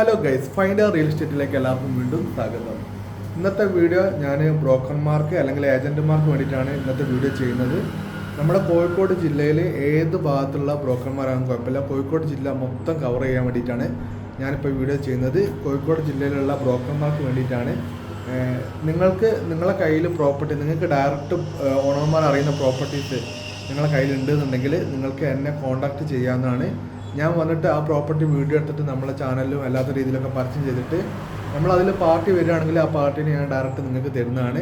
Hello guys find real എസ്റ്റേറ്റിലേക്ക് എല്ലാവർക്കും വീണ്ടും സ്വാഗതം. ഇന്നത്തെ വീഡിയോ ഞാൻ ബ്രോക്കർമാർക്ക് അല്ലെങ്കിൽ ഏജന്റുമാർക്ക് വേണ്ടിയിട്ടാണ് ഇന്നത്തെ വീഡിയോ ചെയ്യുന്നത്. നമ്മുടെ കോഴിക്കോട് ജില്ലയിൽ ഏത് ഭാഗത്തുള്ള ബ്രോക്കർമാരാണെന്ന് കുഴപ്പമില്ല. കോഴിക്കോട് ജില്ല മൊത്തം കവർ ചെയ്യാൻ വേണ്ടിയിട്ടാണ് ഞാനിപ്പോൾ വീഡിയോ ചെയ്യുന്നത്. കോഴിക്കോട് ജില്ലയിലുള്ള ബ്രോക്കർമാർക്ക് വേണ്ടിയിട്ടാണ്. നിങ്ങൾക്ക് നിങ്ങളെ കയ്യിൽ പ്രോപ്പർട്ടി നിങ്ങൾക്ക് ഡയറക്റ്റ് ഓണർമാർ അറിയുന്ന പ്രോപ്പർട്ടീസ് നിങ്ങളെ കയ്യിലുണ്ടെന്നുണ്ടെങ്കിൽ നിങ്ങൾക്ക് എന്നെ കോൺടാക്ട് ചെയ്യാവുന്നതാണ്. ഞാൻ വന്നിട്ട് ആ പ്രോപ്പർട്ടി വീഡിയോ എടുത്തിട്ട് നമ്മളെ ചാനലിലും അല്ലാത്ത രീതിയിലൊക്കെ പർച്ചേസ് ചെയ്തിട്ട് നമ്മൾ അതിൽ പാർട്ടി വരികയാണെങ്കിൽ ആ പാർട്ടിനെ ഞാൻ ഡയറക്റ്റ് നിങ്ങൾക്ക് തരുന്നതാണ്.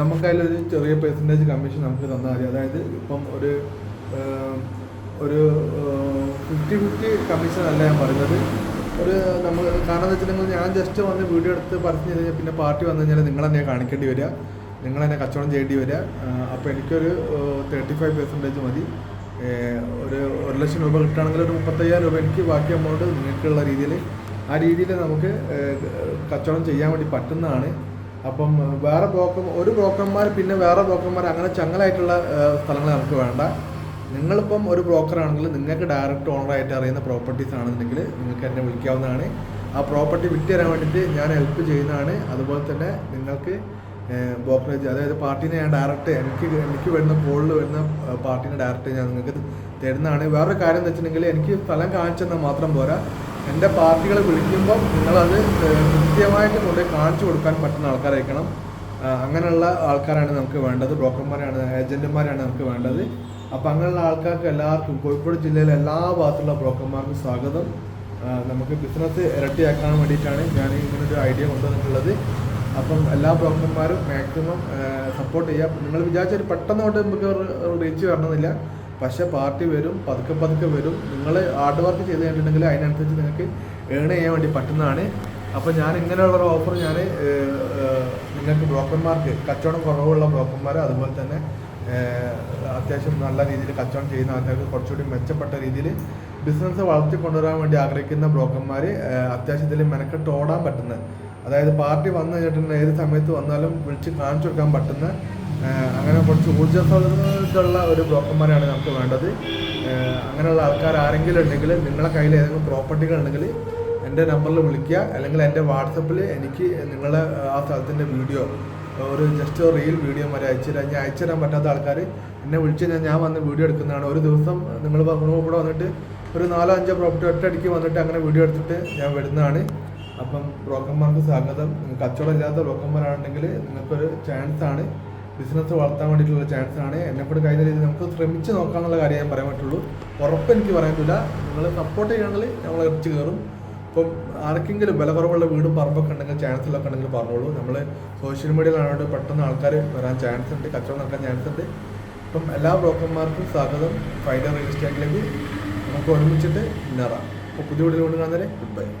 നമുക്ക് അതിലൊരു ചെറിയ പെർസെന്റേജ് കമ്മീഷൻ നമുക്ക് തന്നാൽ മതി. അതായത് ഇപ്പം ഒരു ഒരു ഫിഫ്റ്റി ഫിഫ്റ്റി കമ്മീഷൻ അല്ല ഞാൻ പറയുന്നത്. ഒരു നമ്മൾ കാരണം എന്ന് വെച്ചിട്ടുണ്ടെങ്കിൽ ഞാൻ ജസ്റ്റ് വന്ന് വീഡിയോ എടുത്ത് പറഞ്ഞു കഴിഞ്ഞാൽ പിന്നെ പാർട്ടി വന്നു കഴിഞ്ഞാൽ നിങ്ങൾ തന്നെ കാണിക്കേണ്ടി വരിക. നിങ്ങൾ തന്നെ കച്ചവടം ചെയ്യേണ്ടി വരിക. അപ്പോൾ എനിക്കൊരു തേർട്ടി ഫൈവ് പെർസെന്റേജ് മതി. ഒരു ഒരു ലക്ഷം രൂപ കിട്ടുകയാണെങ്കിൽ ഒരു മുപ്പത്തയ്യായിരം രൂപ എനിക്ക് ബാക്കി എമൗണ്ട് നിങ്ങൾക്കുള്ള രീതിയിൽ. ആ രീതിയിൽ നമുക്ക് കച്ചവടം ചെയ്യാൻ വേണ്ടി പറ്റുന്നതാണ്. അപ്പം വേറെ ബ്രോക്കർ ഒരു ബ്രോക്കർമാർ പിന്നെ വേറെ ബ്രോക്കർമാർ അങ്ങനെ ചങ്ങലായിട്ടുള്ള സ്ഥലങ്ങൾ നമുക്ക് വേണ്ട. നിങ്ങളിപ്പം ഒരു ബ്രോക്കർ ആണെങ്കിൽ നിങ്ങൾക്ക് ഡയറക്റ്റ് ഓണറായിട്ട് അറിയുന്ന പ്രോപ്പർട്ടീസ് ആണെന്നുണ്ടെങ്കിൽ നിങ്ങൾക്ക് എന്നെ വിളിക്കാവുന്നതാണ്. ആ പ്രോപ്പർട്ടി വിറ്റ് തരാൻ വേണ്ടിയിട്ട് ഞാൻ ഹെൽപ്പ് ചെയ്യുന്നതാണ്. അതുപോലെ തന്നെ നിങ്ങൾക്ക് ബ്രോക്കറേജ്. അതായത് പാർട്ടീനെ ഞാൻ ഡയറക്റ്റ് എനിക്ക് എനിക്ക് വരുന്ന പോളിൽ വരുന്ന പാർട്ടിനെ ഡയറക്റ്റ് ഞാൻ നിങ്ങൾക്ക് തരുന്നതാണ്. വേറൊരു കാര്യം എന്ന് വെച്ചിട്ടുണ്ടെങ്കിൽ എനിക്ക് സ്ഥലം കാണിച്ചെന്നാൽ മാത്രം പോരാ. എന്റെ പാർട്ടികളെ വിളിക്കുമ്പോൾ നിങ്ങളത് കൃത്യമായിട്ട് കൊണ്ടുപോയി കാണിച്ചു കൊടുക്കാൻ പറ്റുന്ന ആൾക്കാരായിരിക്കണം. അങ്ങനെയുള്ള ആൾക്കാരാണ് നമുക്ക് വേണ്ടത്. ബ്രോക്കർമാരാണ് ഏജന്റുമാരാണ് നമുക്ക് വേണ്ടത്. അപ്പം അങ്ങനെയുള്ള ആൾക്കാർക്ക് എല്ലാവർക്കും കോഴിക്കോട് ജില്ലയിലെ എല്ലാ ഭാഗത്തുള്ള ബ്രോക്കർമാർക്കും സ്വാഗതം. നമുക്ക് ബിസിനസ് ഇരട്ടിയാക്കാൻ വേണ്ടിയിട്ടാണ് ഞാൻ ഇങ്ങനൊരു ഐഡിയ കൊണ്ടുവന്നിട്ടുള്ളത്. അപ്പം എല്ലാ ബ്രോക്കർമാരും മാക്സിമം സപ്പോർട്ട് ചെയ്യാം. നിങ്ങൾ വിചാരിച്ച ഒരു പെട്ടെന്ന് തൊട്ട് നമുക്ക് റീച്ച് വരണമെന്നില്ല. പക്ഷേ പാർട്ടി വരും പതുക്കെ പതുക്കെ വരും. നിങ്ങൾ ഹാർഡ് വർക്ക് ചെയ്ത് കഴിഞ്ഞിട്ടുണ്ടെങ്കിൽ അതിനനുസരിച്ച് നിങ്ങൾക്ക് ഏൺ ചെയ്യാൻ വേണ്ടി പറ്റുന്നതാണ്. അപ്പോൾ ഞാൻ ഇങ്ങനെയുള്ള ഒരു ഓഫർ ഞാൻ നിങ്ങൾക്ക് ബ്രോക്കർമാർക്ക് കച്ചവടം കുറവുള്ള ബ്രോക്കർമാർ അതുപോലെ തന്നെ അത്യാവശ്യം നല്ല രീതിയിൽ കച്ചവടം ചെയ്യുന്ന ആൾക്കാർക്ക് കുറച്ചുകൂടി മെച്ചപ്പെട്ട രീതിയിൽ ബിസിനസ് വളർത്തി കൊണ്ടുവരാൻ വേണ്ടി ആഗ്രഹിക്കുന്ന ബ്രോക്കർമാർ അത്യാവശ്യത്തിൽ മെനക്കെട്ട് ഓടാൻ പറ്റുന്ന അതായത് പാർട്ടി വന്ന കഴിഞ്ഞിട്ടുണ്ടെങ്കിൽ ഏത് സമയത്ത് വന്നാലും വിളിച്ച് കാണിച്ചു കൊടുക്കാൻ പറ്റുന്ന അങ്ങനെ കുറച്ച് ഊർജസ്വലതയുള്ള ഒരു ബ്രോക്കർമാരാണ് നമുക്ക് വേണ്ടത്. അങ്ങനെയുള്ള ആൾക്കാർ ആരെങ്കിലും ഉണ്ടെങ്കിൽ നിങ്ങളെ കയ്യിൽ ഏതെങ്കിലും പ്രോപ്പർട്ടികൾ ഉണ്ടെങ്കിൽ എന്റെ നമ്പറിൽ വിളിക്കുക. അല്ലെങ്കിൽ എന്റെ വാട്സപ്പിൽ എനിക്ക് നിങ്ങളെ ആ സ്ഥലത്തിന്റെ വീഡിയോ ഒരു ജസ്റ്റ് റീൽ വീഡിയോ വരെ അയച്ചു തരാം. ഞാൻ അയച്ചു തരാൻ പറ്റാത്ത ആൾക്കാർ എന്നെ വിളിച്ച് കഴിഞ്ഞാൽ ഞാൻ വന്ന് വീഡിയോ എടുക്കുന്നതാണ്. ഒരു ദിവസം നിങ്ങൾ പറഞ്ഞു കൂടെ വന്നിട്ട് ഒരു നാലോ അഞ്ചോ പ്രോപ്പർട്ടി ഒറ്റയടിക്ക് വന്നിട്ട് അങ്ങനെ വീഡിയോ എടുത്തിട്ട് ഞാൻ വരുന്നതാണ്. അപ്പം ബ്രോക്കർമാർക്ക് സ്വാഗതം. കച്ചവടം ഇല്ലാത്ത ബ്രോക്കർമാരാണെങ്കിൽ നിങ്ങൾക്കൊരു ചാൻസ് ആണ് ബിസിനസ് വളർത്താൻ വേണ്ടിയിട്ടുള്ള ചാൻസ് ആണ് എന്നെ കൂടെ കഴിഞ്ഞ രീതിയിൽ നമുക്ക് ശ്രമിച്ച് നോക്കാനുള്ള കാര്യം ഞാൻ പറയാൻ പറ്റുള്ളൂ. ഉറപ്പ് എനിക്ക് പറയാൻ പറ്റില്ല നിങ്ങൾ സപ്പോർട്ട് ചെയ്യുകയാണെങ്കിൽ ഞങ്ങൾ ഇറച്ചു കയറും. ഇപ്പം ആർക്കെങ്കിലും വില കുറവുള്ള വീടും പറമ്പൊക്കെ ഉണ്ടെങ്കിൽ ചാൻസിലൊക്കെ ഉണ്ടെങ്കിൽ പറഞ്ഞോളൂ. നമ്മൾ സോഷ്യൽ മീഡിയയിലാണെങ്കിൽ പെട്ടെന്ന് ആൾക്കാർ വരാൻ ചാൻസ് ഉണ്ട്. കച്ചവടം നടക്കാൻ ചാൻസ് ഉണ്ട്. അപ്പം എല്ലാ ബ്രോക്കർമാർക്കും സ്വാഗതം. ഫൈഡർ റിയൽ എസ്റ്റേറ്റിലേക്ക് നമുക്ക് ഒരുമിച്ചിട്ട് ഇന്നറാം. അപ്പോൾ പുതിയ വീഡിയോ കൊണ്ട് കാണുന്നവരെ ഗുഡ് ബൈ